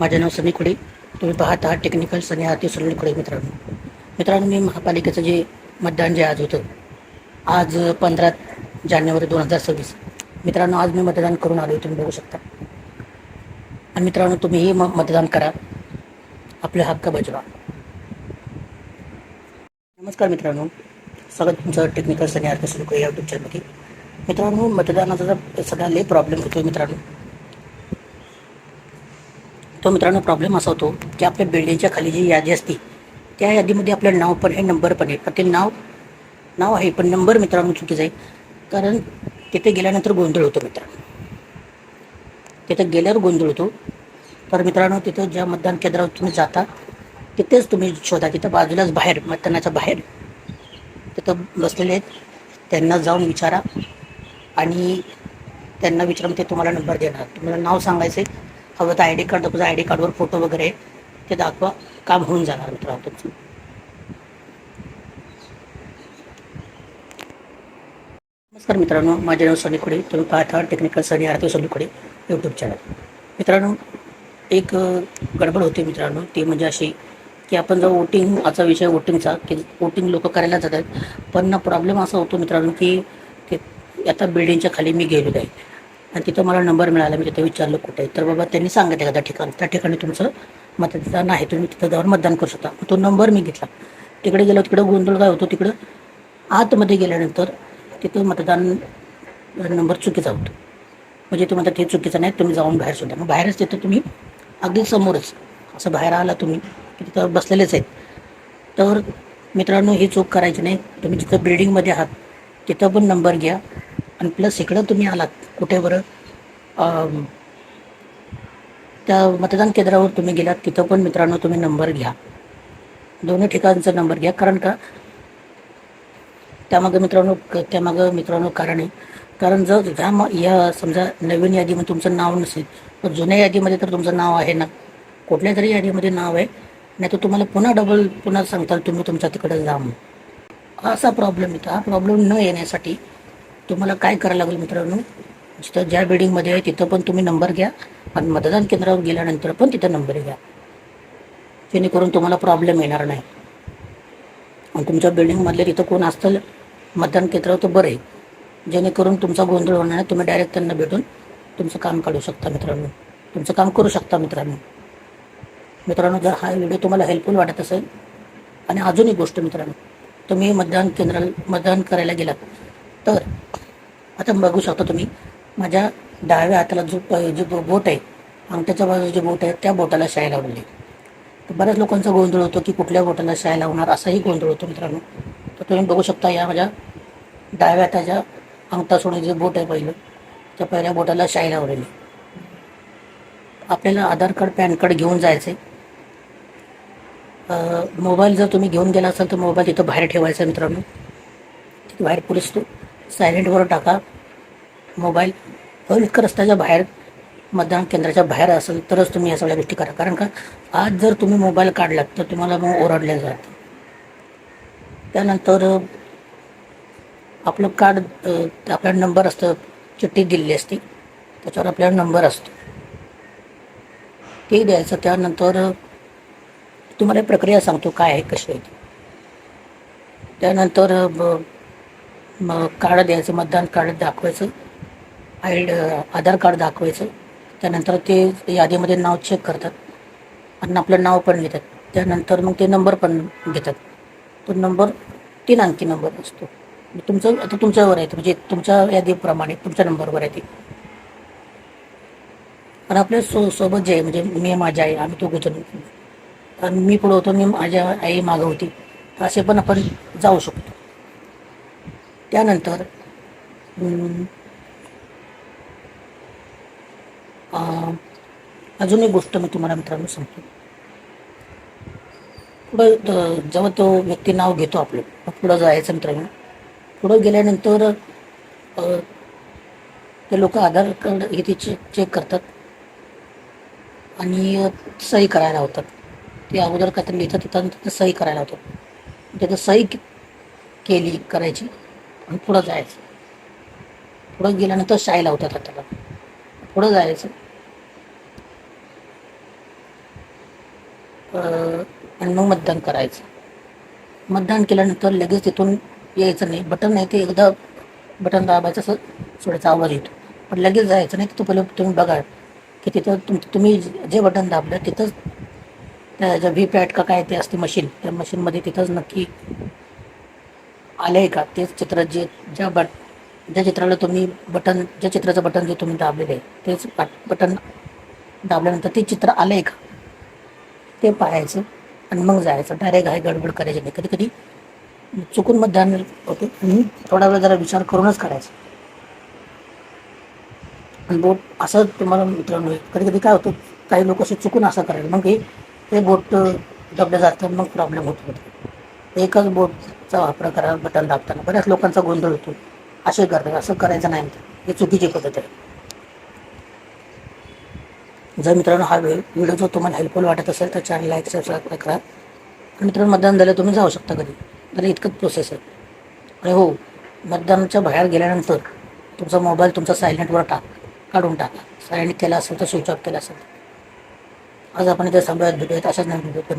माझे नाव सनी खुडे. तुम्ही पाहत आहात टेक्निकल सनी आरती सुनील खुडे मित्रांनो. मित्रांनो मी महापालिकेचं जे मतदान जे आज होतं आज पंधरा जानेवारी दोन हजार सव्वीस. मित्रांनो आज मी मतदान करून आलो तुम्ही बघू शकता. आणि मित्रांनो तुम्हीही म मतदान करा. आपले हक्क बजवा. नमस्कार मित्रांनो. स्वागत तुमचं टेक्निकल सनी आरती सुनील खुडे या यूट्यूब चॅनलमध्ये मित्रांनो मतदानाचा जर सगळा लई प्रॉब्लेम होतो मित्रांनो. तो मित्रांनो प्रॉब्लेम असा होतो की आपल्या बिल्डिंगच्या खाली जी यादी असते त्या यादीमध्ये आपलं नाव पण आहे नंबर पण आहे. पण ते नाव नाव आहे पण नंबर मित्रांनो चुकीचं आहे. कारण तिथे गेल्यानंतर गोंधळ होतो मित्रांनो. तिथं गेल्यावर गोंधळ होतो. तर मित्रांनो तिथं ज्या मतदान केंद्रावर तुम्ही जाता तिथेच तुम्ही शोधा. तिथं बाजूलाच बाहेर मतदानाच्या बाहेर तिथं बसलेले आहेत. त्यांना जाऊन विचारा. आणि त्यांना विचारून ते तुम्हाला नंबर देणार. तुम्हाला नाव सांगायचं आहे हवं तर आय डी कार्ड दाखवा आय डी कार्डवर फोटो वगैरे ते दाखवा. काम होऊन जाणार मित्रांनो तुमचं नमस्कार मित्रांनो माझे नाव सनी खुडे तुम्ही पाहत आहात technical Sunny Aarti Sunny Khude YouTube channel मित्रांनो एक गडबड होती मित्रांनो. ती म्हणजे अशी की आपण जर आजचा विषय वोटिंगचा की वोटिंग लोक करायला जातात. पण प्रॉब्लेम असा होतो मित्रांनो की आता बिल्डिंगच्या खाली मी गेलेलो आहे. आणि तिथं मला नंबर मिळाला मी तिथं विचारलं कुठे तर बाबा त्यांनी सांगितलं एखाद्या ठिकाण. त्या ठिकाणी तुमचं मतदान आहे तुम्ही तिथं जाऊन मतदान करू शकता. तो नंबर मी घेतला. तिकडे गेलो तिकडं गोंधळ काय होतो तिकडं आतमध्ये गेल्यानंतर तिथं मतदान नंबर चुकीचा होतो. म्हणजे तुम्हाला ते चुकीचं नाही तुम्ही जाऊन बाहेर सुद्धा. मग बाहेरच तिथं तुम्ही अगदी समोरच असं बाहेर आला तुम्ही की तिथं बसलेलेच आहेत. तर मित्रांनो ही चूक करायची नाही. तुम्ही जिथं बिल्डिंगमध्ये आहात तिथं पण नंबर घ्या. आणि प्लस इकडं तुम्ही आलात. कुठे बरं? त्या मतदान केंद्रावर तुम्ही गेलात तिथं पण मित्रांनो तुम्ही नंबर घ्या. दोन्ही ठिकाणचा नंबर घ्या कारण का? त्यामागं मित्रांनो त्यामागं मित्रांनो कारण आहे. कारण जर ह्या मग या समजा नवीन यादीमध्ये तुमचं नाव नसेल तर जुन्या यादीमध्ये तर तुमचं नाव आहे ना? कुठल्या तरी यादीमध्ये नाव आहे नाही तर तुम्हाला पुन्हा डबल पुन्हा सांगताल तुम्ही तुमच्या तिकडे जा म्हणून. असा प्रॉब्लेम येतो हा प्रॉब्लेम न येण्यासाठी तुम्हाला काय करायला लागेल मित्रांनो? जिथं ज्या बिल्डिंगमध्ये आहे तिथं पण तुम्ही नंबर घ्या आणि मतदान केंद्रावर गेल्यानंतर पण तिथं नंबर घ्या. जेणेकरून तुम्हाला प्रॉब्लेम येणार नाही. आणि तुमच्या बिल्डिंगमधले तिथं कोण असतं मतदान केंद्रावर तर बरं. आहे जेणेकरून तुमचा गोंधळ होणार नाही तुम्ही डायरेक्ट त्यांना भेटून तुमचं काम काढू शकता मित्रांनो. तुमचं काम करू शकता मित्रांनो. मित्रांनो जर हा व्हिडिओ तुम्हाला हेल्पफुल वाटत असेल आणि अजून एक गोष्ट मित्रांनो तुम्ही मतदान केंद्राला मतदान करायला गेलात तर आता बघू शकता तुम्ही माझ्या डाव्या हाताला जो प- जो बोट आहे अंगठ्याच्या बाजूला जे बोट आहे त्या बोटाला शाई लावलेली तर बऱ्याच लोकांचा गोंधळ होतो की कुठल्या बोटाला शाय लावणार असाही गोंधळ होतो मित्रांनो. तर तुम्ही बघू शकता या माझ्या डाव्या हाताच्या अंगठा सोडून जे बोट आहे पहिलं त्या पहिल्या बोटाला शाई लावलेली. आपल्याला आधार कार्ड पॅन कार्ड घेऊन जायचं मोबाईल जर तुम्ही घेऊन गेला असाल तर मोबाईल तिथं बाहेर ठेवायचा मित्रांनो. तिथे बाहेर पोलीस तो सायलेंटवर टाका. मोबाईल इतकं रस्त्याच्या बाहेर मतदान केंद्राच्या बाहेर असेल तरच तुम्ही या सगळ्या गोष्टी करा. कारण का आज जर तुम्ही मोबाईल काढलात तर तुम्हाला मग ओरडले जातं. त्यानंतर आपलं कार्ड आपल्या नंबर असतं चिठ्ठी दिलेली असते त्याच्यावर आपल्याला नंबर असतो. ते द्यायचं त्यानंतर तुम्हाला प्रक्रिया सांगतो काय आहे कशी आहे ती. त्यानंतर मग कार्ड द्यायचं मतदान कार्ड दाखवायचं आय आधार कार्ड दाखवायचं. त्यानंतर ते यादीमध्ये नाव चेक करतात. आणि आपलं नाव पण घेतात त्यानंतर मग ते नंबर पण घेतात. तो नंबर तीन अंकी नंबर असतो. तुमचं आता तुमच्यावर आहे. म्हणजे तुमच्या यादीप्रमाणे तुमच्या नंबरवर आहे ते. आणि आपल्या सो सोबत जे आहे म्हणजे मी माझ्या आई आम्ही दोघं जण. आणि मी पुढं होतो मी माझ्या आई मागं होती. तर असे पण आपण जाऊ शकतो. त्यानंतर अजून एक गोष्ट मी तुम्हाला मित्रांनो सांगतो. पुढं जेव्हा तो व्यक्ती नाव घेतो आपलं पुढं जायचं मित्रांनो. पुढं गेल्यानंतर ते लोक आधार कार्ड हे ते चेक चेक करतात. आणि सही करायला होतात. ते अगोदर काहीतरी लिहितात तिथं सही करायला होतात. त्याचं सही केली करायची. आणि पुढं जायचं. पुढं गेल्यानंतर शाई लावतात हाताला पुढं जायचं. आणि मग मतदान करायचं. मतदान केल्यानंतर लगेच तिथून यायचं नाही. बटन नाही ते एकदा बटन दाबायचं असं सोडायचा आवाज येतो. पण लगेच जायचं नाही तिथं पहिलं तुम्ही बघा की तिथं तुम तुम्ही जे बटन दाबलं तिथंच त्या ज्या व्ही पॅट का काय ते असते मशीन त्या मशीनमध्ये तिथंच नक्की आलं आहे का? तेच चित्र जे ज्या बट ज्या चित्राला तुम्ही बटन ज्या चित्राचं बटन जे तुम्ही दाबलेलं आहे तेच बटन दाबल्यानंतर ते चित्र आलं आहे का? ते पाहायचं आणि मग जायचं. डायरेक्ट आहे गडबड करायची नाही. कधी कधी चुकून मतदान होते. आणि थोडा वेळ जरा विचार करूनच करायचं. आणि बोट असं तुम्हाला मित्रांनो कधी कधी काय होतं काही लोक असे चुकून असं करायला. मग हे ते बोट दबलं जातं मग प्रॉब्लेम होतो एकच चा वापर करा बटन दाबताना. बऱ्याच लोकांचा गोंधळ होतो. असे करतात. असं करायचं नाही हे चुकीची पद्धत आहे. जर मित्रांनो हा वेळ व्हिडिओ जर तुम्हाला हेल्पफुल वाटत असेल तर चॅनल लाईक सबस्क्राईब करा. आणि मित्रांनो मतदान झालं तुम्ही जाऊ शकता कधी तर इतकंच प्रोसेस आहे. आणि हो मतदानाच्या बाहेर गेल्यानंतर तुमचा मोबाईल तुमचा सायलेंटवर टाक. काढून टाका. सायलेंट केला असेल तर स्विच ऑफ केला असेल. आज आपण इथे थांबूयात भेटूयात. अशाच नाही व्हिडिओ पण